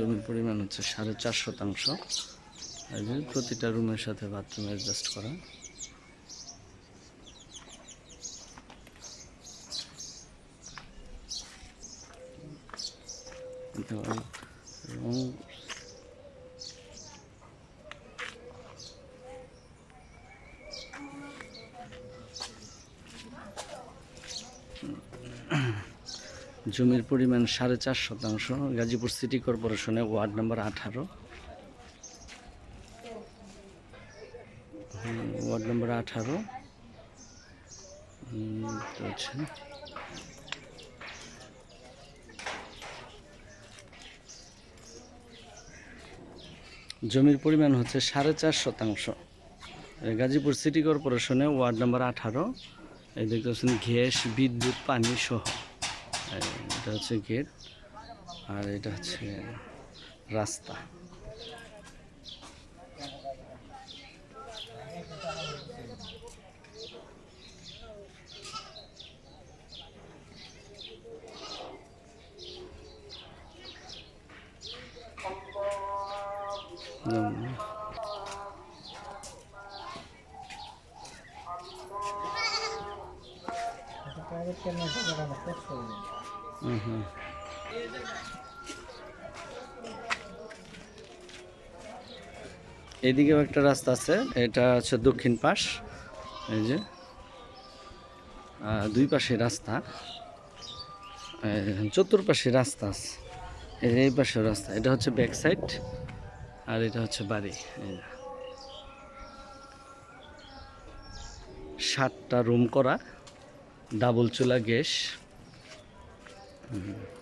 জমির পরিমাণ হচ্ছে সাড়ে চার শতাংশ। প্রতিটা রুমের সাথে বাথরুম অ্যাডজাস্ট করা। রং জমির পরিমাণ সাড়ে চার শতাংশ। গাজীপুর সিটি কর্পোরেশনে ওয়ার্ড নম্বর আঠারো। ওয়ার্ড নম্বর আঠারো। উম, জমির পরিমাণ হচ্ছে সাড়ে চার শতাংশ। গাজীপুর সিটি কর্পোরেশনে ওয়ার্ড নম্বর আঠারো। এই দেখতে পাচ্ছেন গ্যাস বিদ্যুৎ পানি সহ। এটা হচ্ছে গেট আর এটা হচ্ছে রাস্তা। হুম হুম এদিকেও একটা রাস্তা আছে, এটা হচ্ছে দক্ষিণ পাশ, এই যে। দুই পাশে রাস্তা চতুর্পাশে রাস্তা আছে। এই পাশে রাস্তা, এটা হচ্ছে ব্যাক সাইড আর এটা হচ্ছে বাড়ি সাতটা রুম করা ডাবল চুলা গ্যাস। Uhum.